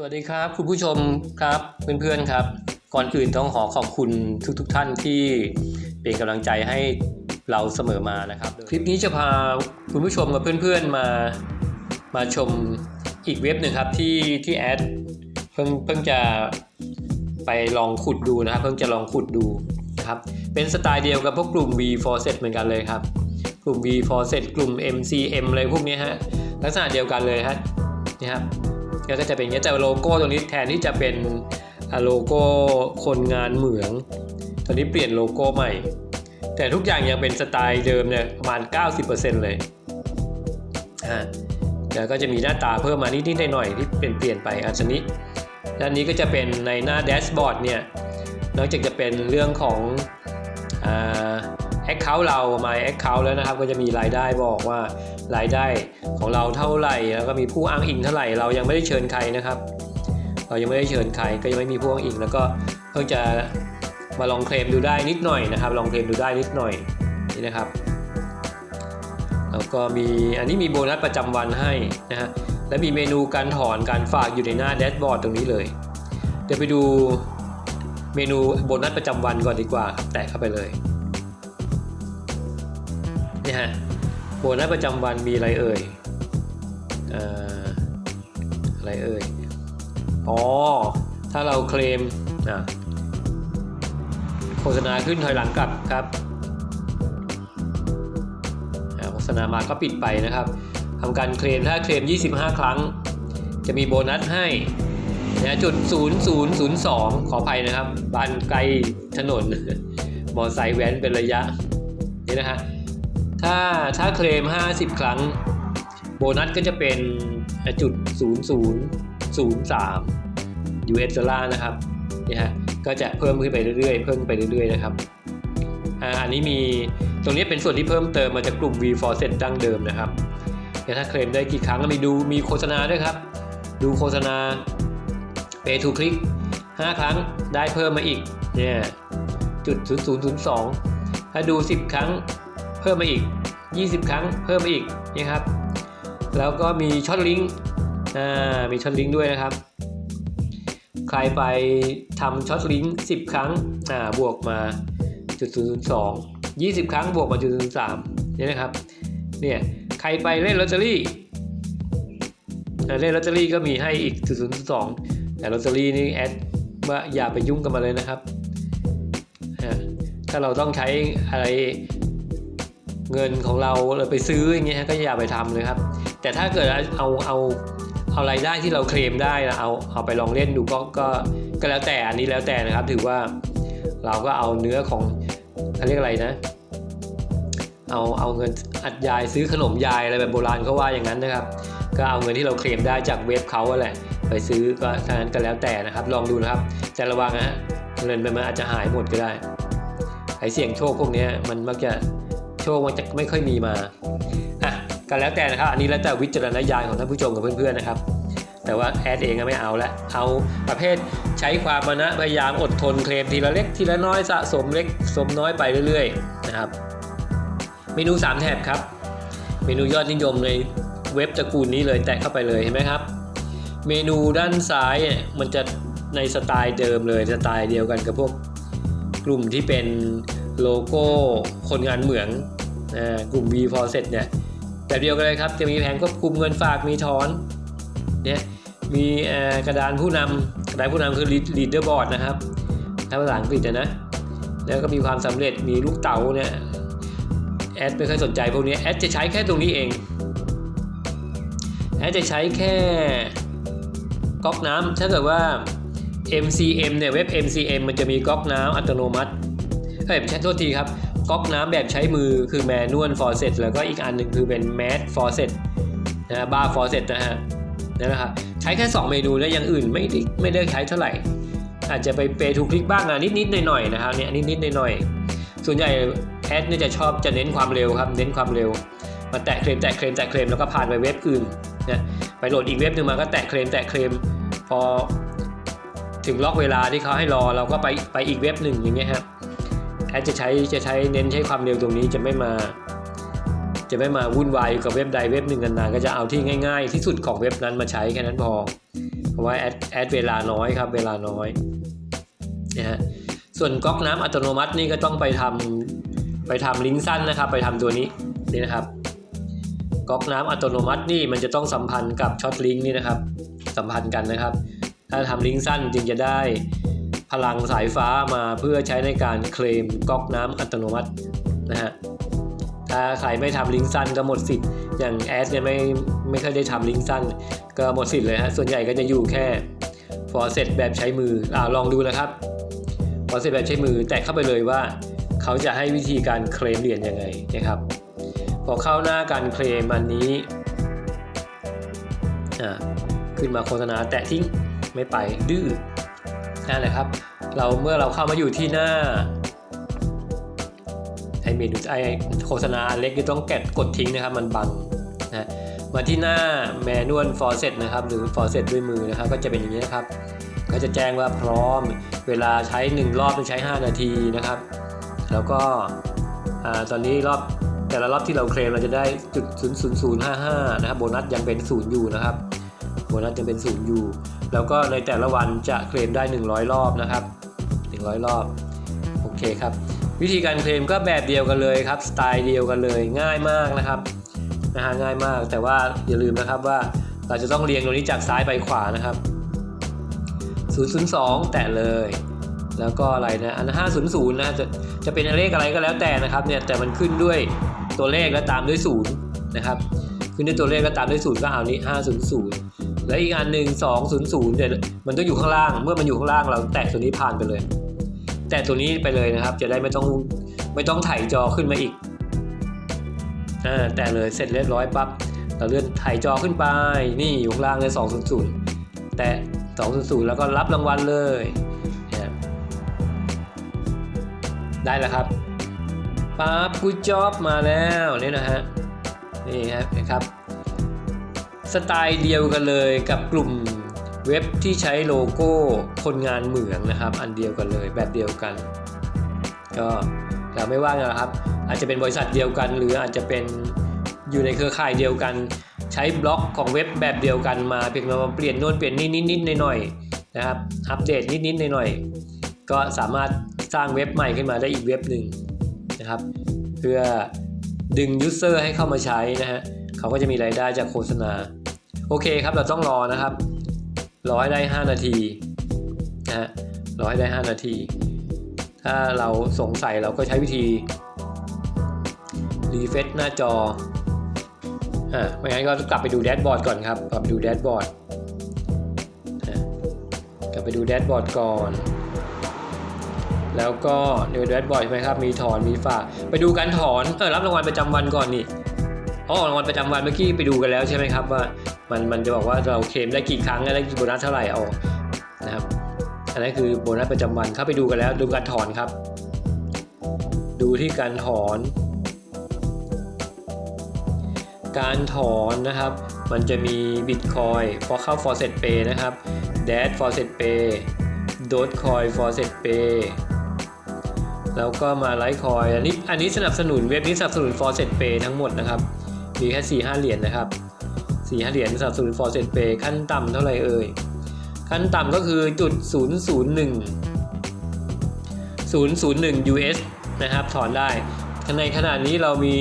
สวัสดีครับคุณผู้ชมครับเพื่อนๆครับ ก่อนอื่นต้องขอขอบคุณทุกๆทท่านที่เป็นกำลังใจให้เราเสมอมานะครับ คลิปนี้จะพาคุณผู้ชมกับเพื่อนๆมามาชมอีกเว็บหนึ่งครับที่ที่แอดเพิ่งเพิ่งจะไปลองขุดดูนะครับเพิ่งจะลองขุดดูนะครับเป็นสไตล์เดียวกับพวกกลุ่ม V f o r Set เหมือนกันเลยครับ กลุ่ม V f o r Set กลุ่ม MCM อะไรพวกนี้ฮะลักษณะเดียวกันเลยฮะนี่ครับ ก็จะเป็นอย่างนี้แต่โลโก้ตรงนี้แทนที่จะเป็นโลโก้คนงานเหมือง ตอนนี้เปลี่ยนโลโก้ใหม่ แต่ทุกอย่างยังเป็นสไตล์เดิมเนี่ยประมาณ 90%เลยอ่าแล้วก็จะมีหน้าตาเพิ่มมานิดๆหน่อยๆที่เปลี่ยนเปลี่ยนไปอันนี้ด้านนี้ก็จะเป็นในหน้าแดชบอร์ดเนี่ยนอกจากจะเป็นเรื่องของอ่า Account เรา My Account แล้วนะครับ ก็จะมีรายได้บอกว่ารายได้ของเราเท่าไหร่ แล้วก็มีผู้อ้างอิงเท่าไหร่ เรายังไม่ได้เชิญใครนะครับ เรายังไม่ได้เชิญใครก็ยังไม่มีผู้อ้างอิง แล้วก็เพิ่งจะมาลองเคลมดูได้นิดหน่อยนะครับ ลองเคลมดูได้นิดหน่อยนี่นะครับแล้วก็มีอันนี้มีโบนัสประจำวันให้นะฮะและมีเมนูการถอนการฝากอยู่ในหน้าแดชบอร์ดตรงนี้เลย เดี๋ยวไปดูเมนูโบนัสประจำวันก่อนดีกว่าแตะเข้าไปเลย นี่ฮะโบนัสประจำวันมีอะไรเอ่ยอะไรเอ่ย อ๋อ ถ้าเราเคลมนะโฆษณาขึ้นถอยหลังกลับครับโฆษณามาก็ปิดไปนะครับทำการเคลมถ้าเคลม 25 ครั้ง จะมีโบนัสให้นะจุด 0002 ขออภัยนะครับบานไกลถนน มอไซค์แว้นเป็นระยะ นี่นะฮะ ถ้าถ้าเคลม 50 ครั้ง โบนัสก็จะเป็นจุด0003 US ดอลลาร์นะครับนี่ฮะก็จะเพิ่มขึ้นไปเรื่อยๆ เพิ่มไปเรื่อยๆนะครับอันนี้มีตรงนี้เป็นส่วนที่เพิ่มเติมมาจากกลุ่ม V for Set ดั้งเดิมนะครับเดี๋ยวถ้าเคลมได้กี่ครั้งก็มีดูมีโฆษณาด้วยครับ ดูโฆษณา Pay to Click 5 ครั้งได้เพิ่มมาอีกเนี่ยจุด0002 ถ้าดู 10 ครั้ง พิ่มมาอีก 20 ครั้งเพิ่มมาอีกนี่ครับ แล้วก็มีช็อตลิงก์มีช็อตลิงก์ด้วยนะครับ ใครไปทำช็อตลิงก์10 ครั้งบวกมาจุด002 20 ครั้งบวกมาจุด03นี่นะครับเนี่ยใครไปเล่นลอตเตอรี่เล่นลอตเตอรี่ก็มีให้อีกจุด02แต่ลอตเตอรี่นี่แอดว่าอย่าไปยุ่งกับมันเลยนะครับถ้าเราต้องใช้อะไร เงินของเราเราไปซื้ออย่างเงี้ยก็อย่าไปทำเลยครับ แต่ถ้าเกิดเอาเอาเอารายได้ที่เราเคลมได้นะเอาเอาไปลองเล่นดูก็ก็ก็แล้วแต่อันนี้แล้วแต่นะครับ ถือว่าเราก็เอาเนื้อของเขาเรียกอะไรนะ เอาเอาเงินอัดยายซื้อขนมยายอะไรแบบโบราณเขาว่าอย่างนั้นนะครับ ก็เอาเงินที่เราเคลมได้จากเว็บเขาแหละไปซื้อก็ทางนั้นก็แล้วแต่นะครับ ลองดูนะครับ แต่ระวังนะฮะเงินมันอาจจะหายหมดก็ได้ไอเสี่ยงโชคพวกนี้มันมักจะ โชคมันจะไม่ค่อยมีมาอะก็แล้วแต่นะครับ อันนี้แล้วแต่วิจารณญาณของท่านผู้ชมกับเพื่อนๆนะครับ แต่ว่าแอดเองก็ไม่เอาละเอาประเภทใช้ความมานะพยายามอดทนเคลมทีละเล็กทีละน้อยสะสมเล็กสมน้อยไปเรื่อยๆนะครับ เมนู 3 แถบครับ เมนูยอดนิยมในเว็บตระกูลนี้เลยแตะเข้าไปเลยเห็นไหมครับ เมนูด้านซ้ายเนี่ยมันจะในสไตล์เดิมเลยสไตล์เดียวกันกับพวกกลุ่มที่เป็นโลโก้คนงานเหมือง กลุ่ม V f o r Set เนี่ยแบบเดียวกันเลยครับ จะมีแผงควบคุมเงินฝากมีถอนเนี่ยมีกระดานผู้นำกระดานผู้นำคือ leader board นะครับถ้าภาษาอังกฤษนะ แล้วก็มีความสำเร็จมีลูกเต๋าเนี่ยแอดไม่ค่อยสนใจพวกนี้แอดจะใช้แค่ตรงนี้เองแอดจะใช้แค่ก๊อกน้ำถ้าเกิดว่า MCM เนี่ยเว็บ MCM มันจะมีก๊อกน้ำอัตโนมัติเฮ้ยใช้โทษทีครับ ก๊อกน้ำแบบใช้มือคือแมนนวลฟอร์เซตแล้วก็อีกอันหนึ่งคือเป็นแมสฟอร์เซตนะบาร์ฟอร์เซตนะฮะนั่นนะครับใช้แค่ 2 เมนูแล้วอย่างอื่นไม่ได้ไม่ได้ใช้เท่าไหร่ อาจจะไปเปทูคลิกบ้างนะนิดๆหน่อยๆนะครับเนี่ยนิดๆหน่อยๆส่วนใหญ่แอดเนี่ยจะชอบจะเน้นความเร็วครับเน้นความเร็วมาแตะเคลมแตะเคลมแตะเคลมแล้วก็ผ่านไปเว็บอื่นนะไปโหลดอีกเว็บหนึ่งมาก็แตะเคลมแตะเคลมพอถึงล็อกเวลาที่เขาให้รอเราก็ไปไปอีกเว็บหนึ่งอย่างเงี้ยครับ แอดจะใช้จะใช้เน้นใช้ความเร็วตรงนี้จะไม่มา จะไม่มาวุ่นวายกับเว็บใดเว็บหนึ่งนานๆก็จะเอาที่ง่าย ๆ ที่สุดของเว็บนั้นมาใช้แค่นั้นพอเพราะว่าแอดแอดเวลาน้อยครับเวลาน้อยนะฮะส่วนก๊อกน้ำอัตโนมัตินี่ก็ต้องไปทำไปทำลิงก์สั้นนะครับ ไปทำตัวนี้นี่นะครับก๊อกน้ำอัตโนมัตินี่มันจะต้องสัมพันธ์กับช็อตลิงก์นี่นะครับ สัมพันธ์กันนะครับ ถ้าทำลิงก์สั้นจึงจะได้ พลังสายฟ้ามาเพื่อใช้ในการเคลมก๊อกน้ำอัตโนมัตินะฮะถ้าใครไม่ทำลิงก์สั้นก็หมดสิทธิ์ อย่างแอดเนี่ยไม่ไม่เคยได้ทำลิงก์สั้น ก็หมดสิทธิ์เลยฮะ ส่วนใหญ่ก็จะอยู่แค่ฟอร์เซตแบบใช้มืออ่าลองดูนะครับฟอร์เซตแบบใช้มือแตะเข้าไปเลยว่าเขาจะให้วิธีการเคลมเหรียญยังไงนะครับ พอเข้าหน้าการเคลมอันนี้อ่าขึ้นมาโฆษณาแตะทิ้งไม่ไปดื้อ นั่นแหละครับ เราเมื่อเราเข้ามาอยู่ที่หน้าไอเมนูไอโฆษณาเล็กที่ต้องแกะกดทิ้งนะครับ มันบังนะมาที่หน้า Manual Faucet นะครับ หรือ Faucet ด้วยมือนะครับ ก็จะเป็นอย่างนี้นะครับ ก็จะแจ้งว่าพร้อม เวลาใช้ 1 รอบต้องใช้ 5 นาทีนะครับ แล้วก็ตอนนี้รอบแต่ละรอบที่เราเคลมเราจะได้จุด00055นะครับ โบนัสยังเป็น 0 อยู่นะครับ โบนัสยังเป็น 0 อยู่ แล้วก็ในแต่ละวันจะเคลมได้ 100 รอบนะครับ 100 รอบ โอเคครับ วิธีการเคลมก็แบบเดียวกันเลยครับ สไตล์เดียวกันเลย ง่ายมากนะครับนะฮะง่ายมาก แต่ว่าอย่าลืมนะครับว่าเราจะต้องเรียงตรงนี้จากซ้ายไปขวานะครับ 002 แตะเลย แล้วก็อะไรนะ อัน 500 นะจะจะเป็นเลขอะไรก็แล้วแต่นะครับเนี่ย แต่มันขึ้นด้วยตัวเลขแล้วตามด้วย0นะครับ ขึ้นด้วยตัวเลขแล้วตามด้วย0ก็เอานี้500 แล้วอีกอันหนึ่ง200เดี๋ยมันต้องอยู่ข้างล่าง เมื่อมันอยู่ข้างล่างเราแตะตัวนี้ผ่านไปเลย แตะตัวนี้ไปเลยนะครับ จะได้ไม่ต้องไม่ต้องถ่ายจอขึ้นมาอีกอ่าแตะเลยเสร็จเรียบร้อยปั๊บเราเลื่อนถ่ายจอขึ้นไป นี่อยู่ข้างล่างเลย200แตะ200แล้วก็รับรางวัลเลยได้แล้วครับปั๊บกูจ็อบมาแล้วนี่นะฮะนี่ฮะนะครับ สไตล์เดียวกันเลยกับกลุ่มเว็บที่ใช้โลโก้คนงานเหมืองนะครับ อันเดียวกันเลยแบบเดียวกัน ก็เราไม่ว่ากันนะครับ อาจจะเป็นบริษัทเดียวกัน หรืออาจจะเป็นอยู่ในเครือข่ายเดียวกัน ใช้บล็อกของเว็บแบบเดียวกันมาเพียงแต่มาเปลี่ยนโน้นเปลี่ยนนี่นิดๆหน่อยๆนะครับอัปเดตนิดๆหน่อยๆก็สามารถสร้างเว็บใหม่ขึ้นมาได้อีกเว็บหนึ่งนะครับ เพื่อดึงยูเซอร์ให้เข้ามาใช้นะฮะเขาก็จะมีรายได้จากโฆษณา โอเคครับเราต้องรอนะครับรอให้ได้ 5 นาทีนะฮะรอให้ได้ 5 นาที ถ้าเราสงสัยเราก็ใช้วิธีรีเฟซหน้าจออ่าไม่งั้นก็กลับไปดูแดชบอร์ดก่อนครับกลับไปดูแดชบอร์ดกลับไปดูแดชบอร์ดก่อน แล้วก็ในแดชบอร์ดใช่ไหมครับ มีถอนมีฝาก ไปดูการถอนเออรับรางวัลประจำวันก่อนนี่อ๋อรางวัลประจำวันเมื่อกี้ไปดูกันแล้วใช่ไหมครับว่า มันมันจะบอกว่าเราเคลมได้กี่ครั้งได้กี่โบนัสเท่าไหร่เอานะครับอันนั้นคือโบนัสประจำวันเข้าไปดูกันแล้วดูการถอนครับ ดูที่การถอน การถอนนะครับ มันจะมี Bitcoin พอเข้า Faucet Pay นะครับ d a s Faucet Pay Dogecoin Faucet Pay แล้วก็มา Litecoin อันนี้อันนี้สนับสนุนเว็บนี้สนับสนุน Faucet Pay ทั้งหมดนะครับ มีแค่4 5 เหรียญนะครับ 4 5เหรียญสนับสนุน Faucet Pay ขั้นต่ำเท่าไรเอ่ย ขั้นต่ำก็คือจุด001 001 US นะครับ ถอนได้ในขณะนี้เรามี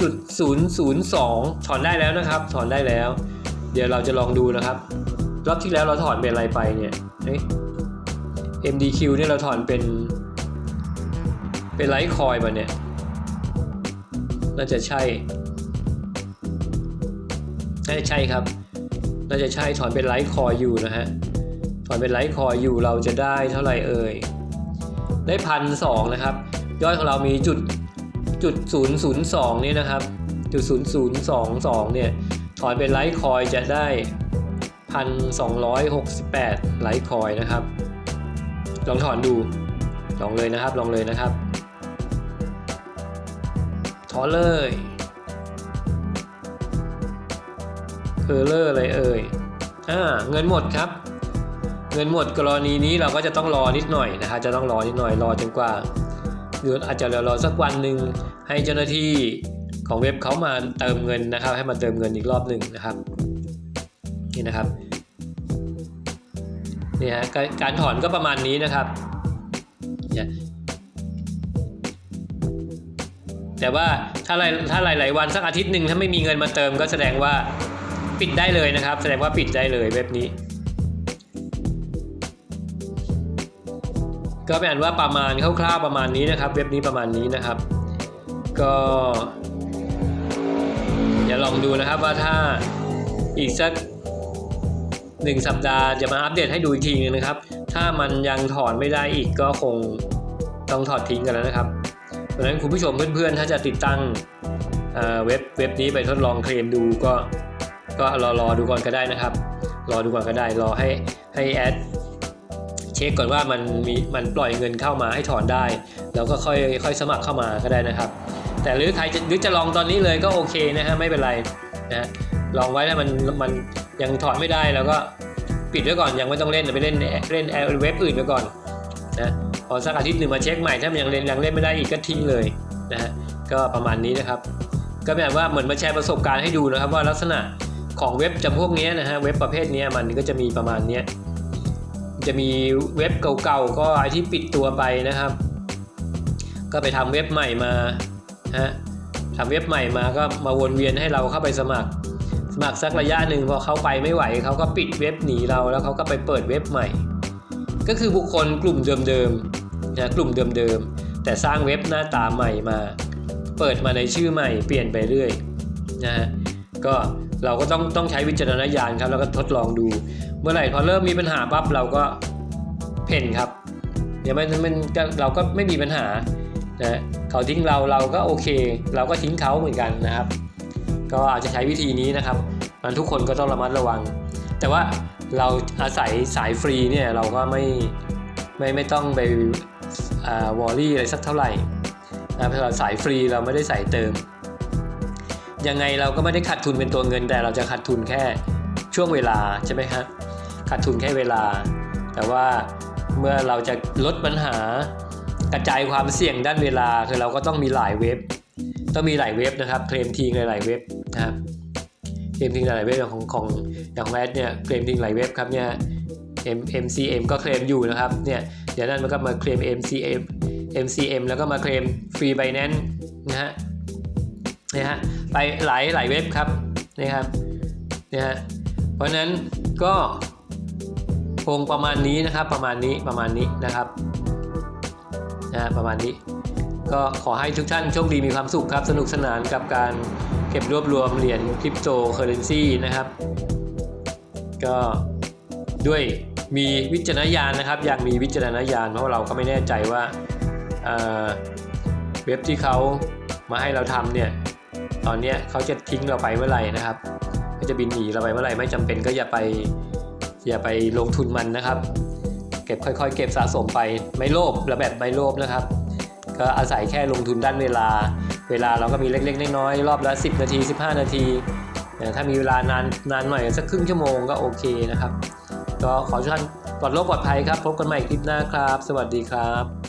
จุด002ถอนได้แล้วนะครับ ถอนได้แล้ว เดี๋ยวเราจะลองดูนะครับ รอบที่แล้วเราถอนเป็นอะไรไปเนี่ยเอ๊ะ MDQ เนี่ยเราถอนเป็น เป็นไลท์คอยมาเนี่ย น่าจะใช่ น่าจะใช่ครับ น่าจะใช่ถอนเป็นไลท์คอยอยู่นะฮะ ถอนเป็นไลท์คอยอยู่เราจะได้เท่าไหร่เอ่ย ได้พันสองนะครับ ยอดของเรามีจุดจุดศูนย์ศูนย์สองนี่นะครับ จุดศูนย์ศูนย์สองสองเนี่ย ถอนเป็นไลท์คอยจะได้พันสองร้อยหกสิบแปดไลท์คอยนะครับ ลองถอนดู ลองเลยนะครับ ลองเลยนะครับ ถอนเลย อเลอร์อะไรเอ่ยอ่าเงินหมดครับ เงินหมดกรณีนี้เราก็จะต้องรอนิดหน่อยนะครับจะต้องรอนิดหน่อยรอจนกว่าหรืออาจจะรอสักวันหนึ่งให้เจ้าหน้าที่ของเว็บเขามาเติมเงินนะครับ ให้มาเติมเงินอีกรอบหนึ่งนะครับนี่นะครับนี่ฮะการการถอนก็ประมาณนี้นะครับเนี่ยแต่ว่าถ้าหลายถ้าหลายๆวันสักอาทิตย์หนึ่งถ้าไม่มีเงินมาเติมก็แสดงว่า ปิดได้เลยนะครับ แสดงว่าปิดได้เลยเว็บนี้ ก็เป็นอันว่าประมาณคร่าวๆประมาณนี้นะครับ เว็บนี้ประมาณนี้นะครับ ก็เดี๋ยวลองดูนะครับว่าถ้าอีกสักหนึ่งสัปดาห์จะมาอัปเดตให้ดูอีกทีนึงนะครับ ถ้ามันยังถอนไม่ได้อีกก็คงต้องถอดทิ้งกันแล้วนะครับเพราะฉะนั้นคุณผู้ชมเพื่อนๆ ถ้าจะติดตั้งเว็บเว็บนี้ไปทดลองเคลมดูก็ ก็รอรอดูก่อนก็ได้นะครับ รอดูก่อนก็ได้ รอให้ให้แอดเช็คก่อนว่ามันมีมันปล่อยเงินเข้ามาให้ถอนได้ แล้วก็ค่อยค่อยสมัครเข้ามาก็ได้นะครับ แต่หรือใครจะหรือจะลองตอนนี้เลยก็โอเคนะฮะไม่เป็นไรนะฮะลองไว้ถ้ามันมันยังถอนไม่ได้แล้วก็ปิดไว้ก่อนยังไม่ต้องเล่นไปเล่นเล่นเว็บอื่นไปก่อนนะพอสักอาทิตย์หนึ่งมาเช็คใหม่ถ้ามันยังเล่นยังเล่นไม่ได้อีกก็ทิ้งเลยนะฮะก็ประมาณนี้นะครับ ก็แบบว่าเหมือนมาแชร์ประสบการณ์ให้ดูนะครับว่าลักษณะ ของเว็บจำพวกนี้นะฮะเว็บประเภทนี้มันก็จะมีประมาณนี้จะมีเว็บเก่าๆก็ไอที่ปิดตัวไปนะครับ ก็ไปทำเว็บใหม่มาฮะทำเว็บใหม่มาก็มาวนเวียนให้เราเข้าไปสมัคร สมัครสักระยะหนึ่งพอเขาไปไม่ไหวเขาก็ปิดเว็บหนีเราแล้วเขาก็ไปเปิดเว็บใหม่ ก็คือบุคคลกลุ่มเดิมๆนะกลุ่มเดิมๆแต่สร้างเว็บหน้าตาใหม่มา เปิดมาในชื่อใหม่เปลี่ยนไปเรื่อยนะฮะก็ เราก็ต้องต้องใช้วิจารณญาณครับ แล้วก็ทดลองดู เมื่อไหร่พอเริ่มมีปัญหาปั๊บเราก็เพ่นครับ เดี๋ยวมันมันเราก็ไม่มีปัญหานะเขาทิ้งเราเราก็โอเค เราก็ทิ้งเขาเหมือนกันนะครับ ก็อาจจะใช้วิธีนี้นะครับ มันทุกคนก็ต้องระมัดระวัง แต่ว่าเราอาศัยสายฟรีเนี่ยเราก็ไม่ไม่ไม่ต้องไปวอรี่อะไรสักเท่าไหร่นะเพราะสายฟรีเราไม่ได้ใส่เติม ยังไงเราก็ไม่ได้ขาดทุนเป็นตัวเงินแต่เราจะขาดทุนแค่ช่วงเวลาใช่ไหมครับขาดทุนแค่เวลา แต่ว่าเมื่อเราจะลดปัญหากระจายความเสี่ยงด้านเวลาคือเราก็ต้องมีหลายเว็บ ต้องมีหลายเว็บนะครับเคลมทิ้งหลายเว็บนะครับเคลมทิ้งหลายเว็บอย่างของของอย่างของแอดเนี่ยเคลมทิ้งหลายเว็บครับเนี่ย M MCM ก็เคลมอยู่นะครับเนี่ยเดี๋ยวนั้นมันก็มาเคลม MCM MCM แล้วก็มาเคลม Free Binance นะฮะนะฮะ ไปหลายหลายเว็บครับนะครับนะฮะเพราะฉะนั้นก็คงประมาณนี้นะครับประมาณนี้ประมาณนี้นะครับนะประมาณนี้ ก็ขอให้ทุกท่านโชคดีมีความสุขครับ สนุกสนานกับการเก็บรวบรวมเหรียญคริปโตเคอเรนซีนะครับ ก็ด้วยมีวิจารณญาณนะครับอย่างมีวิจารณญาณเพราะเราก็ไม่แน่ใจว่าเอ่อเว็บที่เขามาให้เราทำเนี่ย ตอนนี้เขาจะทิ้งเราไปเมื่อไหร่นะครับเขาจะบินหนีเราไปเมื่อไหร่ไม่จำเป็นก็อย่าไปอย่าไปลงทุนมันนะครับ เก็บค่อยๆ เก็บสะสมไปไม่โลภระแบบไม่โลภนะครับ ก็อาศัยแค่ลงทุนด้านเวลา เวลาเราก็มีเล็กๆน้อยๆรอบละ 10 นาที 15 นาทีถ้ามีเวลานานนานหน่อยสักครึ่งชั่วโมงก็โอเคนะครับ ก็ขอทุกท่านปลอดโรคปลอดภัยครับ พบกันใหม่คลิปหน้าครับ สวัสดีครับ